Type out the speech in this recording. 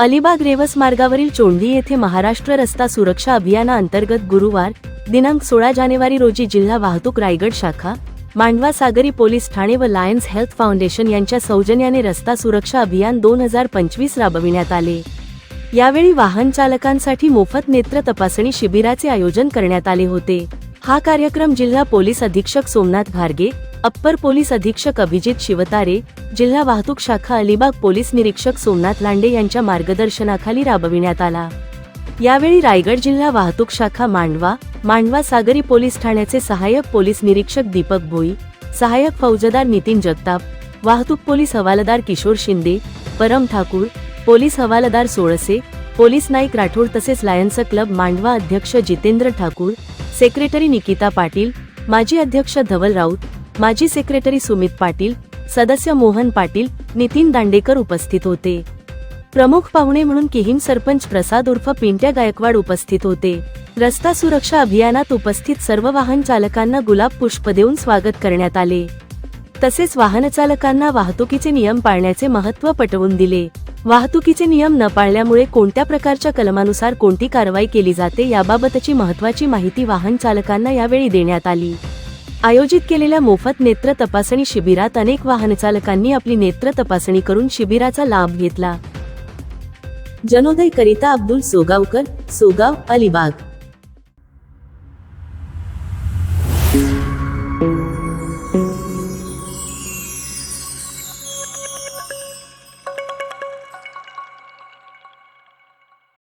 अलिबाग रेवस मार्गावरील चोंडी येथे महाराष्ट्र रस्ता सुरक्षा अभियानाअंतर्गत गुरुवार दिनांक सोळा जानेवारी रोजी जिल्हा वाहतूक रायगड शाखा मांडवा सागरी पोलीस ठाणे व लायन्स हेल्थ फाउंडेशन यांच्या सौजन्याने रस्ता सुरक्षा अभियान दोन हजार पंचवीस राबविण्यात आले. यावेळी वाहन चालकांसाठी मोफत नेत्र तपासणी शिबिराचे आयोजन करण्यात आले होते. हा कार्यक्रम जिल्हा पोलीस अधीक्षक सोमनाथ भार्गे अप्पर पोलीस अधीक्षक अभिजित शिवतारे जिल्हा वाहतूक शाखा अलिबाग पोलीस निरीक्षक सोमनाथ लांडे यांच्या मार्गदर्शनाखाली राबविण्यात आला. यावेळी रायगड जिल्हा वाहतूक शाखा मांडवा मांडवा सागरी पोलीस ठाण्याचे सहाय्यक पोलीस निरीक्षक दीपक भोई सहाय्यक फौजदार नितीन जगताप वाहतूक पोलीस हवालदार किशोर शिंदे परम ठाकूर पोलीस हवालदार सोळसे पोलीस नाईक राठोड तसेच लायन्स क्लब मांडवा अध्यक्ष जितेंद्र ठाकूर सेक्रेटरी निकिता पाटील माजी अध्यक्ष धवल राऊत माजी सेक्रेटरी सुमित पाटील सदस्य मोहन पाटील नितीन दांडेकर उपस्थित होते. प्रमुख पाहुणे म्हणून किहीम सरपंच प्रसाद उर्फ पिंट्या गायकवाड उपस्थित होते. रस्ता सुरक्षा अभियानात उपस्थित सर्व वाहन चालकांना गुलाब पुष्प देऊन स्वागत करण्यात आले. तसेच वाहन चालकांना वाहतुकीचे नियम पाळण्याचे महत्त्व पटवून दिले. वाहतुकीचे नियम न पाळल्यामुळे कोणत्या प्रकारच्या कलमानुसार कोणती कारवाई केली जाते याबाबतची महत्त्वाची माहिती वाहन चालकांना यावेळी देण्यात आली. आयोजित केलेल्या मोफत नेत्र तपासणी शिबिरात अनेक वाहनचालकांनी आपली नेत्र तपासणी करून शिबिराचा लाभ घेतला. जनोदय करिता अब्दुल सोगावकर सोगाव अलिबाग.